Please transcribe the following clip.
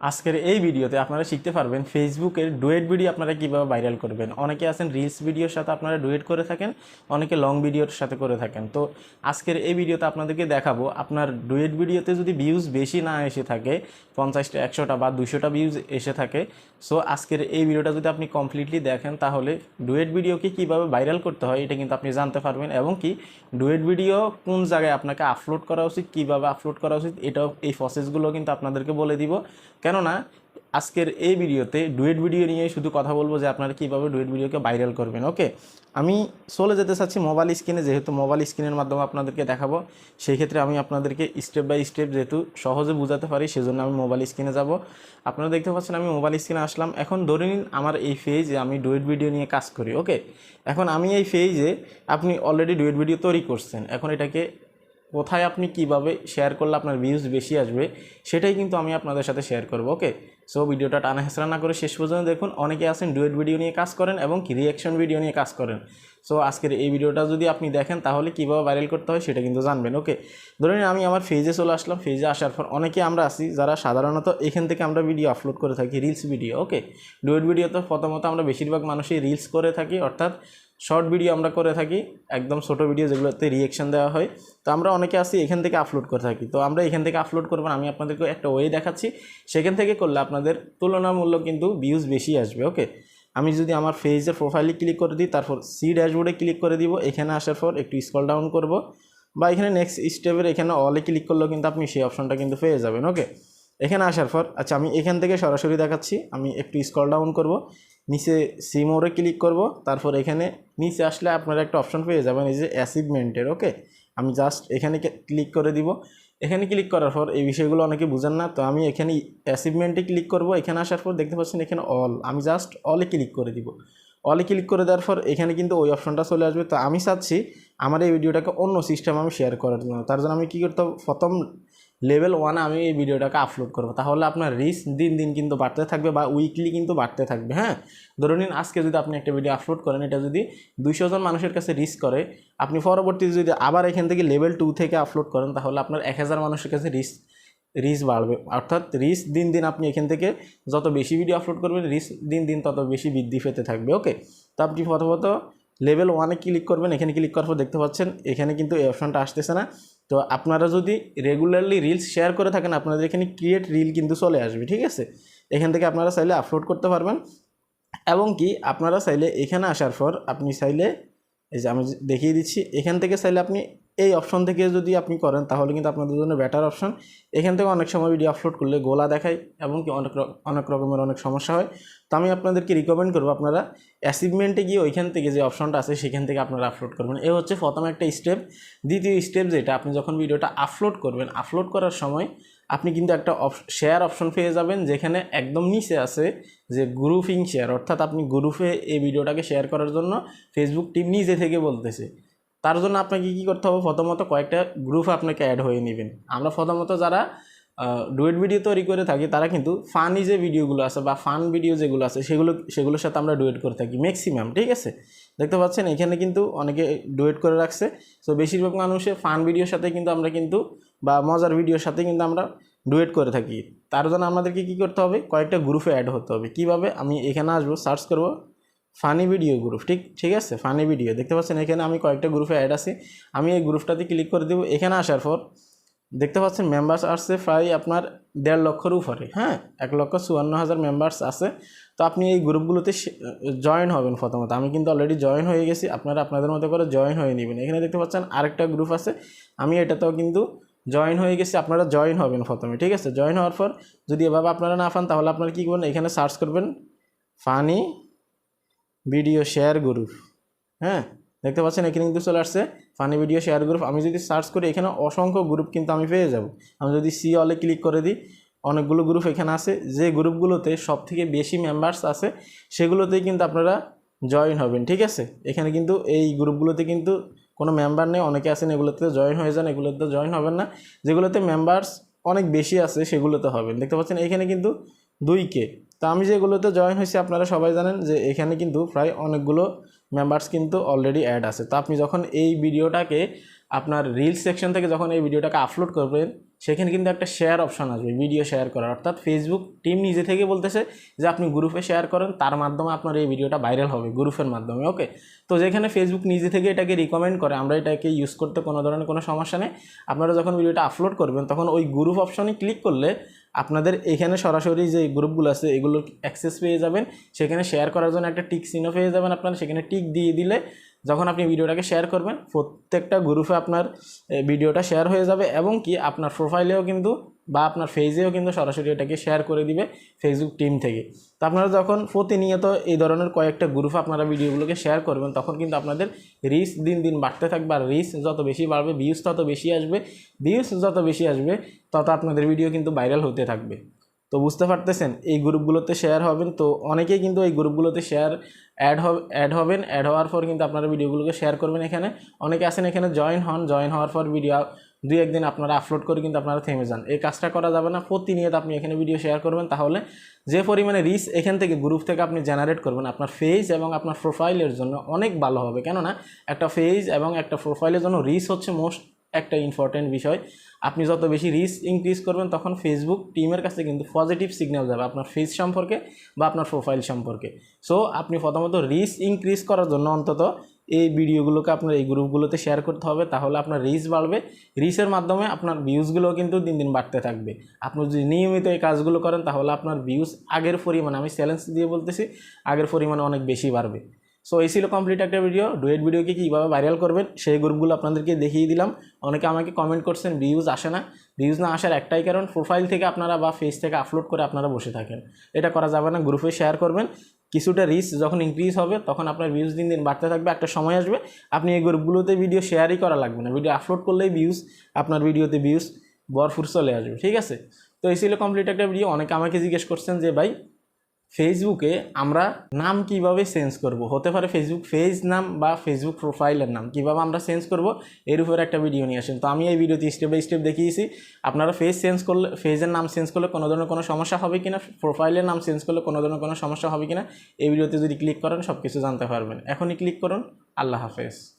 আজকের এই ভিডিওতে আপনারা শিখতে পারবেন ফেসবুকের ডুয়েট ভিডিও আপনারা কীভাবে ভাইরাল করবেন। অনেকে আছেন রিলস ভিডিওর সাথে আপনারা ডুয়েট করে থাকেন, অনেকে লং ভিডিওর সাথে করে থাকেন। তো আজকের এই ভিডিওতে আপনাদেরকে দেখাবো, আপনার ডুয়েট ভিডিওতে যদি ভিউজ বেশি না এসে থাকে, পঞ্চাশটা, একশোটা বা দুশোটা ভিউজ এসে থাকে সো আজকের এই ভিডিওটা যদি আপনি কমপ্লিটলি দেখেন, তাহলে ডুয়েট ভিডিওকে কীভাবে ভাইরাল করতে হয়, এটা কিন্তু আপনি জানতে পারবেন। এবং কি, ডুয়েট ভিডিও কোন জায়গায় আপনাকে আপলোড করা উচিত, কীভাবে আপলোড করা উচিত, এটাও এই প্রসেসগুলো কিন্তু আপনাদেরকে বলে দিব। কেননা আজকের এই ভিডিওতে ডুয়েট ভিডিও নিয়ে শুধু কথা বলব যে আপনারা কীভাবে ডুয়েট ভিডিওকে ভাইরাল করবেন, ওকে? আমি চলে যেতে চাচ্ছি মোবাইল স্ক্রিনে, যেহেতু মোবাইল স্ক্রিনের মাধ্যমে আপনাদেরকে দেখাবো, সেই ক্ষেত্রে আমি আপনাদেরকে স্টেপ বাই স্টেপ যেহেতু সহজে বোঝাতে পারি, সেজন্য আমি মোবাইল স্ক্রিনে যাব। আপনারা দেখতে পাচ্ছেন আমি মোবাইল স্ক্রিনে আসলাম। এখন ধরে নিন আমার এই ফেজে আমি ডুয়েট ভিডিও নিয়ে কাজ করি, ওকে? এখন আমি এই ফেজে আপনি অলরেডি ডুয়েট ভিডিও তৈরি করছেন। এখন এটাকে কোথায় আপনি কীভাবে শেয়ার করলে আপনার ভিউজ বেশি আসবে, সেটাই কিন্তু আমি আপনাদের সাথে শেয়ার করব ওকে সো ভিডিওটা টানা হেসরা না করে শেষ পর্যন্ত দেখুন। অনেকে আছেন ডুয়েট ভিডিও নিয়ে কাজ করেন এবং কি রিয়াকশন ভিডিও নিয়ে কাজ করেন। সো আজকের এই ভিডিওটা যদি আপনি দেখেন, তাহলে কীভাবে ভাইরাল করতে হয় সেটা কিন্তু জানবেন ওকে ধরুন আমি আমার ফেজে চলে আসলাম। ফেজে আসার পর অনেকে আমরা আসি যারা সাধারণত এখান থেকে আমরা ভিডিও আপলোড করে থাকি reels video okay duet video তো প্রথমত আমরা বেশিরভাগ মানুষই রিলস করে থাকি, অর্থাৎ শর্ট ভিডিও আমরা করে থাকি, একদম ছোটো ভিডিও যেগুলোতে রিয়েকশন দেওয়া হয়। তো আমরা অনেকে আসি এখান থেকে আপলোড করে থাকি। তো আমরা এখান থেকে আপলোড করবেন আমি আপনাদেরকে একটা ওয়ে দেখাচ্ছি। সেখান থেকে করলে আপনাদের তুলনামূলক কিন্তু ভিউজ বেশি আসবে ওকে আমি যদি আমার ফেজের প্রোফাইলে ক্লিক করে দিই, তারপর সি ড্যাশবোর্ডে ক্লিক করে দিব, এখানে আসার পর একটু স্কল ডাউন করব, বা এখানে নেক্সট স্টেপের এখানে অলে ক্লিক করলেও কিন্তু আপনি সেই অপশনটা কিন্তু পেয়ে যাবেন ওকে এখানে আসার পর আচ্ছা আমি এখান থেকে সরাসরি দেখাচ্ছি, আমি একটু স্কল ডাউন করব, নিচে সি মোড়ে ক্লিক করব, তারপর এখানে নিচে আসলে আপনারা একটা অপশন পেয়ে যাবেন, এই যে অ্যাচিভমেন্টের ওকে আমি জাস্ট এখানে ক্লিক করে দিব এখানে ক্লিক করার পর এই বিষয়গুলো অনেকে বুঝেন না, তো আমি এখানে অ্যাচিভমেন্টে ক্লিক করব। এখানে আসার পর দেখতে পাচ্ছেন এখানে অল আমি জাস্ট অলে ক্লিক করে দিব। অলে ক্লিক করে দেওয়ার পর এখানে কিন্তু ওই অপশনটা চলে আসবে। তো আমি চাচ্ছি আমার এই ভিডিওটাকে অন্য সিস্টেম আমি শেয়ার করার জন্য। তার জন্য আমি কী করতে প্রথম লেভেল ওয়ানে আমি এই ভিডিওটাকে আপলোড করব। তাহলে আপনার রিচ দিন দিন কিন্তু বাড়তে থাকবে বা উইকলি কিন্তু বাড়তে থাকবে হ্যাঁ? ধরে নিন আজকে যদি আপনি একটা ভিডিও আপলোড করেন, এটা যদি দুইশো জন মানুষের কাছে রিচ করে, আপনি পরবর্তীতে যদি আবার এখান থেকে লেভেল টু থেকে আপলোড করেন, তাহলে আপনার এক হাজার মানুষের কাছে রিচ রিচ বাড়বে। অর্থাৎ রিচ দিন দিন আপনি এখান থেকে যত বেশি ভিডিও আপলোড করবেন রিচ দিন দিন তত বেশি বৃদ্ধি পেতে থাকবে ওকে তো আপনি প্রথমত লেভেল ওয়ানে ক্লিক করবেন। এখানে ক্লিক করার পর দেখতে পাচ্ছেন, এখানে কিন্তু এই অপশনটা আসতেছে না। তো আপনারা যদি রেগুলারলি রিলস শেয়ার করে থাকেন, আপনাদের এখানে ক্রিয়েট রিল কিন্তু চলে আসবে, ঠিক আছে? এখান থেকে আপনারা চাইলে আপলোড করতে পারবেন। এবং কি, আপনারা চাইলে এখানে আসার পর আপনি চাইলে, এই যে আমি দেখিয়ে দিচ্ছি, এখান থেকে চাইলে আপনি এই অপশন থেকে যদি আপনি করেন, তাহলে কিন্তু আপনাদের জন্য বেটার অপশন এখান থেকে অনেক সময় ভিডিও আপলোড করলে গোলা দেখায় এবং কি অনেক অনেক রকমের অনেক সমস্যা হয়। তো আমি আপনাদেরকে রিকমেন্ড করব আপনারা অ্যাচিভমেন্টে গিয়ে ওইখান থেকে যে অপশনটা আছে, সেখান থেকে আপনারা আপলোড করবেন। এ হচ্ছে প্রথম একটা স্টেপ দ্বিতীয় স্টেপ যেটা, আপনি যখন ভিডিওটা আপলোড করবেন আপলোড করার সময় আপনি কিন্তু একটা শেয়ার অপশন পেয়ে যাবেন, যেখানে একদম নিচে আছে যে গ্রুপিং শেয়ার অর্থাৎ আপনি গ্রুপে এই ভিডিওটাকে শেয়ার করার জন্য ফেসবুক টিম নিজে থেকে বলতেছে। তার জন্য আপনাকে কী করতে হবে? প্রথমত কয়েকটা গ্রুপ আপনাকে অ্যাড হয়ে নেবেন। আমরা প্রথমত যারা ডুয়েট ভিডিও তৈরি করে থাকি, তারা কিন্তু ফানি যে ভিডিওগুলো আছে বা ফান ভিডিও যেগুলো আছে, সেগুলো, সেগুলোর সাথে আমরা ডুয়েট করে থাকি ম্যাক্সিমাম ঠিক আছে? দেখতে পাচ্ছেন, এখানে কিন্তু অনেকে ডুয়েট করে রাখছে। সো বেশিরভাগ মানুষের ফান ভিডিওর সাথে কিন্তু আমরা কিন্তু, বা মজার ভিডিওর সাথে কিন্তু আমরা ডুয়েট করে থাকি। তার জন্য আমাদেরকে কী করতে হবে? কয়েকটা গ্রুপে অ্যাড হতে হবে। কীভাবে? আমি এখানে আসব সার্চ করব। ফানি ভিডিও গ্রুপ ঠিক ঠিক আছে? ফানি ভিডিও দেখতে পাচ্ছেন এখানে আমি কয়েকটা গ্রুপে অ্যাড আছি। আমি এই গ্রুপটাতে ক্লিক করে দেবো, এখানে আসার পর দেখতে পাচ্ছেন মেম্বার্স আসছে প্রায় আপনার দেড় লক্ষর উপরে হ্যাঁ? এক লক্ষ চুয়ান্ন হাজার মেম্বার্স আছে। তো আপনি এই গ্রুপগুলোতে জয়েন হবেন প্রথমত। আমি কিন্তু অলরেডি জয়েন হয়ে গেছি, আপনারা আপনাদের মতো করে জয়েন হয়ে নেবেন। এখানে দেখতে পাচ্ছেন আরেকটা গ্রুপ আছে, আমি এটাতেও কিন্তু জয়েন হয়ে গেছি, আপনারা জয়েন হবেন প্রথমে, ঠিক আছে? জয়েন হওয়ার পর যদি এভাবে আপনারা না পান, তাহলে আপনারা কী করবেন? এখানে সার্চ করবেন ফানি ভিডিও শেয়ার গ্রুপ হ্যাঁ দেখতে পাচ্ছেন, এখানে কিন্তু চলে আসছে ফানি ভিডিও শেয়ার গ্রুপ আমি যদি সার্চ করি, এখানে অসংখ্য গ্রুপ কিন্তু আমি পেয়ে যাব। আমি যদি সি অলে ক্লিক করে দিই, অনেকগুলো গ্রুপ এখানে আছে। যে গ্রুপগুলোতে সব থেকে বেশি মেম্বার্স আছে, সেগুলোতেই কিন্তু আপনারা জয়েন হবেন, ঠিক আছে? এখানে কিন্তু এই গ্রুপগুলোতে কিন্তু কোনো মেম্বার নেই, অনেকে আছেন এগুলোতে জয়েন হয়ে যান, এগুলোতে জয়েন হবেন না। যেগুলোতে মেম্বার্স অনেক বেশি আছে, সেগুলোতে হবেন। দেখতে পাচ্ছেন, এখানে কিন্তু দুই কে তো আমি যেগুলোতে জয়েন হয়েছি, আপনারা সবাই জানেন যে এখানে কিন্তু প্রায় অনেকগুলো মেম্বার্স কিন্তু অলরেডি অ্যাড আছে। তো আপনি যখন এই ভিডিওটাকে আপনার রিলস সেকশন থেকে যখন এই ভিডিওটাকে আপলোড করবেন, সেখানে কিন্তু একটা শেয়ার অপশন আসবে ভিডিও শেয়ার করার। অর্থাৎ ফেসবুক টিম নিজে থেকে বলতেছে যে আপনি গ্রুপে শেয়ার করেন, তার মাধ্যমে আপনার এই ভিডিওটা ভাইরাল হবে গ্রুপের মাধ্যমে ওকে তো যেখানে ফেসবুক নিজে থেকে এটাকে রিকমেন্ড করে, আমরা এটাকে ইউজ করতে কোনো ধরনের কোনো সমস্যা নেই। আপনারা যখন ভিডিওটা আপলোড করবেন, তখন ওই গ্রুপ অপশনে ক্লিক করলে আপনাদের এখানে সরাসরি যে গ্রুপগুলো আছে, এগুলোর অ্যাক্সেস পেয়ে যাবেন। সেখানে শেয়ার করার জন্য একটা টিক সিনও পেয়ে যাবেন আপনারা। সেখানে টিক দিয়ে দিলে যখন আপনি ভিডিওটাকে শেয়ার করবেন, প্রত্যেকটা গ্রুপে আপনার ভিডিওটা শেয়ার হয়ে যাবে এবং কি আপনার প্রোফাইলেও কিন্তু বা আপনার ফেজেও কিন্তু সরাসরি এটাকে শেয়ার করে দিবে ফেসবুক টিম থেকে। তো আপনারা যখন প্রতিনিয়ত এই ধরনের কয়েকটা গ্রুপ আপনারা ভিডিওগুলোকে শেয়ার করবেন, তখন কিন্তু আপনাদের রিচ দিন দিন বাড়তে থাকবে। আর রিচ যত বেশি বাড়বে ভিউজ তত বেশি আসবে। ভিউজ যত বেশি আসবে, তত আপনাদের ভিডিও কিন্তু ভাইরাল হতে থাকবে। তো বুঝতে পারতেছেন, এই গ্রুপগুলোতে শেয়ার হবেন। তো অনেকেই কিন্তু এই গ্রুপগুলোতে শেয়ার অ্যাড হবে অ্যাড হবেন। অ্যাড হওয়ার পর কিন্তু আপনারা ভিডিওগুলোকে শেয়ার করবেন এখানে। অনেকে আছেন এখানে জয়েন হন। জয়েন হওয়ার পর ভিডিও দুই, একদিন আপনারা আপলোড করে কিন্তু আপনারা থেমে যান। এই কাজটা করা যাবে না, প্রতিনিয়ত আপনি এখানে ভিডিও শেয়ার করবেন, তাহলে যে পরিমাণে রিস এখান থেকে গ্রুপ থেকে আপনি জেনারেট করবেন, আপনার ফেজ এবং আপনার প্রোফাইলের জন্য অনেক ভালো হবে। কেননা একটা ফেজ এবং একটা প্রোফাইলের জন্য রিস হচ্ছে মোস্ট একটা ইম্পর্টেন্ট বিষয়। আপনি যত বেশি রিচ ইনক্রিজ করবেন, তখন ফেসবুক টিমের কাছে কিন্তু পজিটিভ সিগন্যাল যাবে আপনার ফেস সম্পর্কে বা আপনার প্রোফাইল সম্পর্কে। সো আপনি প্রথমত রিচ ইনক্রিজ করার জন্য অন্তত এই ভিডিওগুলোকে আপনার এই গ্রুপগুলোতে শেয়ার করতে হবে, তাহলে আপনার রিচ বাড়বে। রিচের মাধ্যমে আপনার ভিউজগুলোও কিন্তু দিন দিন বাড়তে থাকবে। আপনি যদি নিয়মিত এই কাজগুলো করেন, তাহলে আপনার ভিউজ আগের পরিমাণে, আমি চ্যালেঞ্জ দিয়ে বলতেছি, আগের পরিমাণে অনেক বেশি বাড়বে। সো এই ছিল কমপ্লিট একটা ভিডিও ডুয়েট ভিডিওকে কীভাবে ভাইরাল করবেন, সেই গ্রুপগুলো আপনাদেরকে দেখিয়ে দিলাম। অনেকে আমাকে কমেন্ট করছেন ভিউজ আসে না। ভিউজ না আসার একটাই কারণ প্রোফাইল থেকে আপনারা বা ফেস থেকে আপলোড করে আপনারা বসে থাকেন। এটা করা যাবে না গ্রুপে শেয়ার করবেন। কিছুটা রিস্ক যখন ইনক্রিজ হবে, তখন আপনার ভিউজ দিন দিন বাড়তে থাকবে, একটা সময় আসবে, আপনি এই গ্রুপগুলোতে ভিডিও শেয়ারই করা লাগবে না। ভিডিও আপলোড করলেই ভিউজ আপনার ভিডিওতে ভিউজ বরফুর চলে আসবে, ঠিক আছে? তো এই ছিল কমপ্লিট একটা ভিডিও অনেকে আমাকে জিজ্ঞেস করছেন যে, ভাই ফেসবুকে আমরা নাম কীভাবে চেঞ্জ করব? হতে পারে ফেসবুক পেজ নাম বা ফেসবুক প্রোফাইলের নাম। কীভাবে আমরা চেঞ্জ করব? এর উপরে একটা ভিডিও নিয়ে আসেন। তো আমি এই ভিডিওতে স্টেপ বাই স্টেপ দেখিয়েছি। আপনারা ফেজ চেঞ্জ করলে ফেজের নাম চেঞ্জ করলে কোনো ধরনের কোনো সমস্যা হবে কিনা? প্রোফাইলের নাম চেঞ্জ করলে কোনো ধরনের কোনো সমস্যা হবে কিনা? এই ভিডিওতে যদি ক্লিক করেন সব কিছু জানতে পারবেন। এখনই ক্লিক করুন। আল্লাহ হাফেজ।